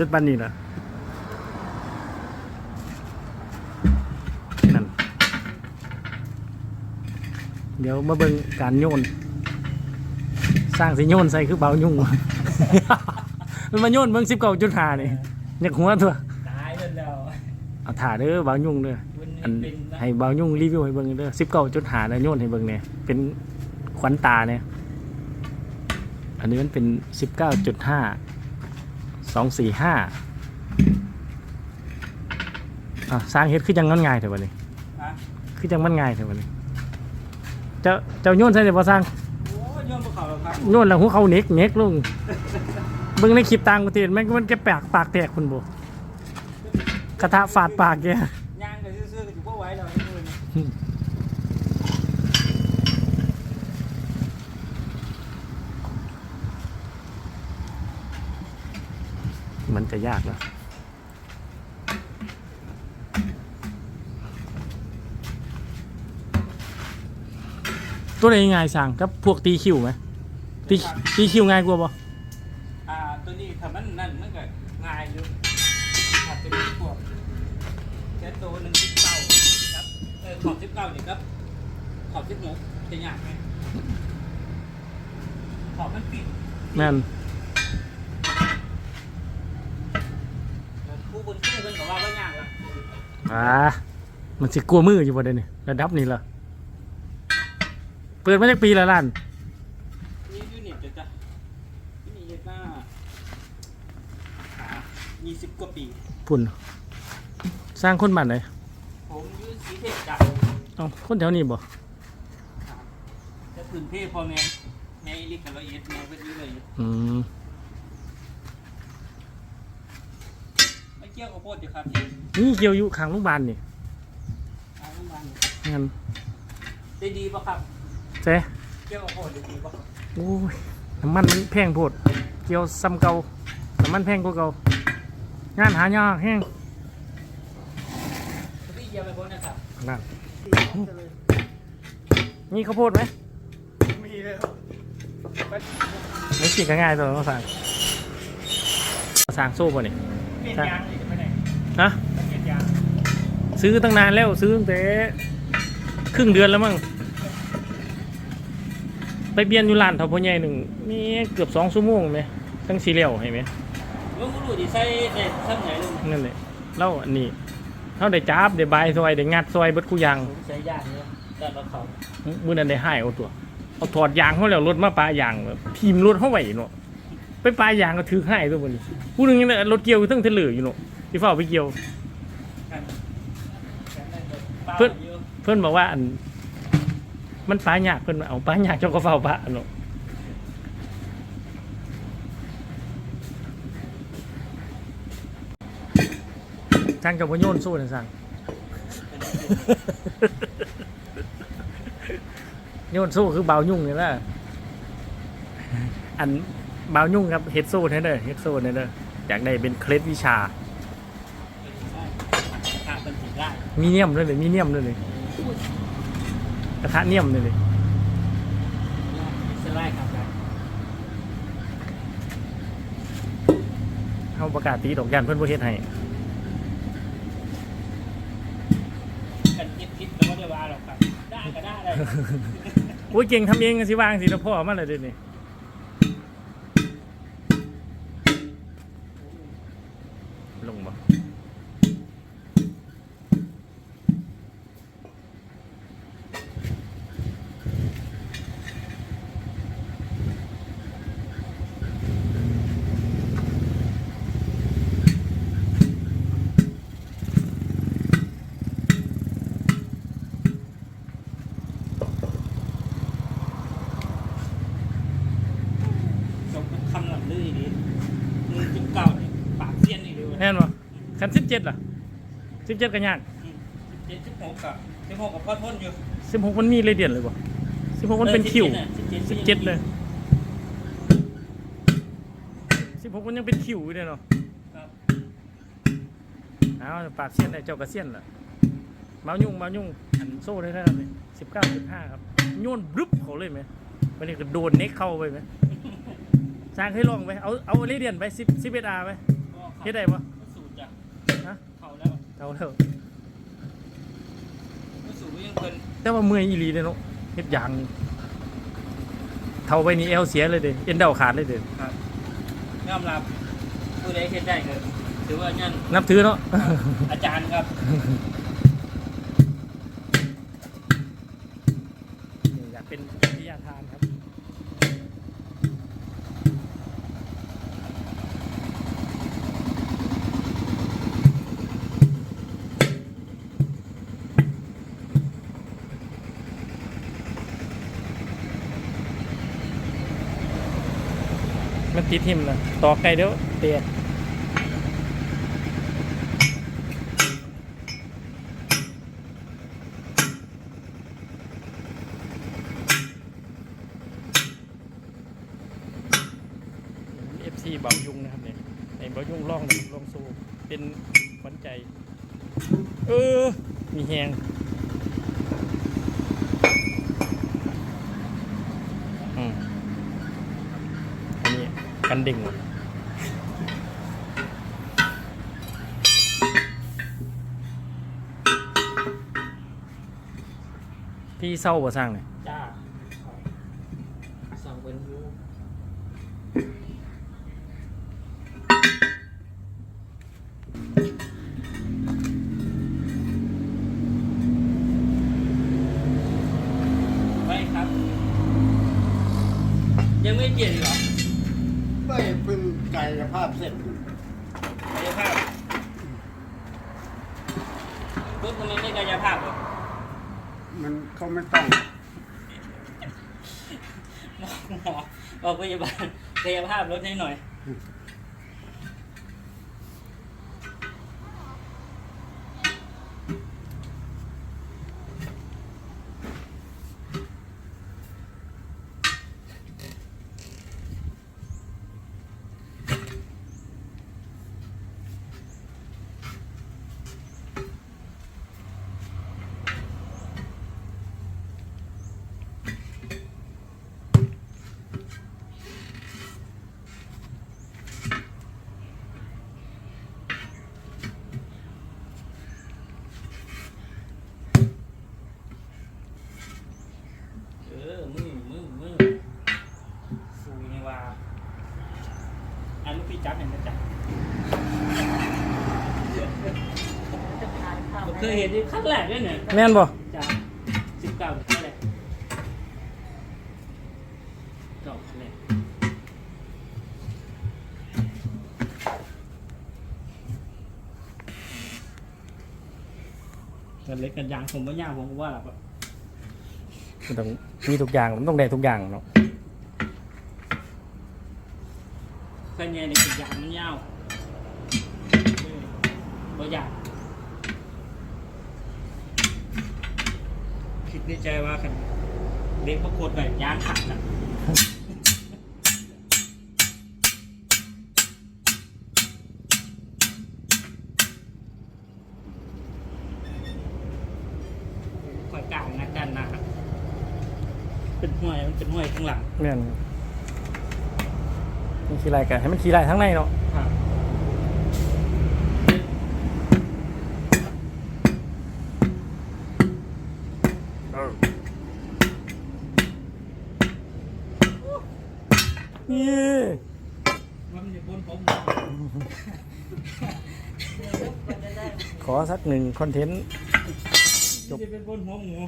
จุดปันนี่เหรอนั่นเดี๋ยวมาเบิ่งการโยน สร้างสิโยนใส่คือเบายุ่ง มันมาโยนเบิ่งสิบเก้าจุดห้านี่อยากหัวตัวตายแล้วแล้วเอาถ่าเด้อเบายุ่งเด้อมันอันเป็นนะให้เบายุ่งรีวิวให้เบิ่งเด้อสิบเก้าจุดห้านะโยนให้เบิ่งเนี่ยเป็นขวัญตาเนี่ยอันนี้มันเป็นสิบเก้าจุดห้า สองสี่ห้าอะสร้างเฮ็ดคือจังมันง่ายเถอะวันนี้ฮะคือจังมันง่ายเถอะวันนี้เจ้าเจ้าโยนใส่ได้บ่สร้างโอ้ยโยนภูเขาแล้วครับโยนแล้วหัวเขาเน็กเน็กลงเบิ่งในคลิปต่างประเทศแม่งมันแกปากปากแตกคุณบ่กระทะฟาดปากแกย่างไปซื่อๆก็อยู่บ่ไหวแล้วไอ้มือนี่ มันจะ ยากนะตัวไหนง่ายสั่งกับพวกตีคิวไหมตีตีคิวง่ายกว่าบ่อ่าตัวนี้ถ้ามันนั่นมันก็ง่ายอยู่ถ้าเป็นพวกแค่ตัวหนึ่งสิบเก้าครับเออขอบสิบเก้านี่ครับ ขอบสิบหกจะยากไหมขอบมันปิดแม่น ผู้ บนเครื่องเพิ่นก็ว่าว่ายากละอ่ามันสิกลัวมืออยู่บ่ได้นี่ระดับนี้ล่ะเปิดมาจากปีละล้านนี่ยูนิตจะจะนี่เฮ็ดมาอ่ายี่สิบกว่าปีพุ่น สร้างคนบ้านไหนผมอยืนสีเทพจ้ะเอ้าคนแถวนี้บ่จะพื้นเพพ่อแม่แม่อีลิกกับละเอียดแม่เพิ่นอยู่ละเอียดอืม ไม่ เกี่ยวกับโพดอยู่ครับนี่เกี่ยวอยู่ข้างโรงพยาบาลนี่ทางโรงพยาบาลงั้นได้ดีป่ะครับ เจ๊เกี่ยวกับโพดได้ดีป่ะโอ้ยน้ำมันมันแพงโพด เกี่ยวซ้ำเก่าน้ำมันแพงกว่าเก่างานหายากแห้งพี่เยี่ยมไปพ้นนะครับนั่นนี่ข้าวโพดไหมมีเลยไม่กินก็ง่ายตัวมาสั่งสั่งโซ่ป่ะนี่ เปลี่ยนยางนี่จะไปไหนฮะเปลี่ยนยางซื้อตั้งนานแล้วซื้อตั้งแต่ครึ่งเดือนแล้วมั้งไปเปลี่ยนอยู่ร้านเท่าพ่อใหญ่หนึ่งนี่เกือบสองชั่วโมงไหมทั้งสีเหลียวเห็นไหมลุงรู้ดิใส่ได้ซ้ำไหนลุงนั่นแหละเล่าอันนี้เขาได้จับได้บายซอยได้งัดซอยเบิดกูยางผมใช้ยางเนี่ยแต่เราเขามื่อนั้นได้ให้เอาตัวเอาถอดยางเขาแล้วรถมาปลายางแบบทีมรถเขาไหวเนาะ ไปปลายางก็ถือให้ตัวบนนี้ผู้หนึงเนี่ยรถเกี่ยวตั้งเทเลออยู่เนาะที่เฝ้าไปเกี่ยว เพิ่อะเพื่อนบอกว่าอัน มันปลายากเพื่อนเอาปลายากเจ้าก็เฝ้าปลาเนาะช่างกับวโยนสู้นะสั่งโยนสู้คือเบายุ่งนี่แหละอัน บายุ่งครับเฮดโซ่เนี่ยเด้อเฮดโซ่เนี่ยเด้ออยากได้เป็นเคล็ดวิชาทางเป็นสีได้มีเนียมด้วยเลยมีเนียมด้วยเลยกระทะเนียมด้วยเลยสไลด์ครับครับเขาประกาศตีดอกยันเพื่อนประเทศให้กันคิดคิดก็ไม่ได้ว่าหรอกครับได้ก็ได้เลยโอ้ยเก่งทำเองกันสิวางสิแล้วพ่อมาเลยเดี๋ยวนี้ ลงบ่ สมเป็นคำหลับลื่นดีมือจุดเก่าเนี่ยปากเสี้ยนนี่เลย แน่นบ่คันสิบเจ็ดล่ะสิบเจ็ดกันยากเจ็ดสิบหกกับสิบหกกับพ่อทนอยู่สิบหกมันมีเลยเดียนเลยบ่สิบหกมันเป็นคิวสิบเจ็ดเลยสิบหกมันยังเป็นคิวอยู่เลยเนาะครับเอาปากเสี้ยนได้เจ้ากระเสี้ยนล่ะเมายุ่งเมายุ่งอันโซ่ได้เท่าไหร่สิบเก้าจุดห้าครับโยนบรึบเขาเลยไหมวันนี้ก็โดนเน็กเข้าไปไหมสร้างให้ลองไปเอาเอาเรเดียนไปสิบสิบเอ็ดอาร์ไปก็เขเฮ็ดได้ปะสูตรจ้ะฮะเขาแล้ว เท่าแล้วสูตรยังเพิ่นแต่ว่าเมื่อยอีหลีเด้เนาะเฮ็ดอย่างเท่าไปนี่เอวเสียเลยเด้เอ็นเดาขาดเลยเด้ครับยอมรับผู้ใดเฮ็ดได้ก็ถือว่านั่นนับถือเนาะ อาจารย์ครับนี่อยากเป็นวิทยาทานครับ มันติดหิมนะต่อไกลเดี๋ยวเตะเอฟซีเบายุงนะครับเนี่ยในเบายุงล่องนะล่องโซเป็นขวัญใจ เออ มีแหงอืมอัน กันดิ่งพี่เศร้าบ่สร้างเนี่ยจ้าสั่งเป็นยูไม่ครับ ยังไม่เปลี่ยนหรอ ไม่เพึ่งกายภาพเสร็จ กายภาพ รถทำไมไม่กายภาพเหรอมันเขาไม่ต้องหมอหมอบอกพยาบาลกายภาพรถให้หน่อย เออ มือมือมือฟูยังว่าอันลูกพี่ จับเห็นไหมจ๊ะผมเคยเห็นที่ขั้นแรกด้วยเนี่ยแม่นบ่จ้ะสิบเก้าขั้นแรกเก้าขั้นแรกกันเล็กกันยางผมว่ายากผมก็ว่าแบบมันต้องมีทุกอย่างมันต้องได้ทุกอย่างเนาะเคยเนี่ยในกันยางมันยาวเออ บ่อยากคิดในใจว่าคันเล็กพวกโคตรแบบยางขาดอะข่อยกลางนักด้านหน้าเป็นห้วยมันเป็นห้วยข้างหลังแม่นมันขี่ไรกันให้มันขี่ไรทั้งในเนาะครับ นี่มันจะบนผมขอสักหนึ่งคอนเทนต์ จบ จะเป็นบนหัวหมู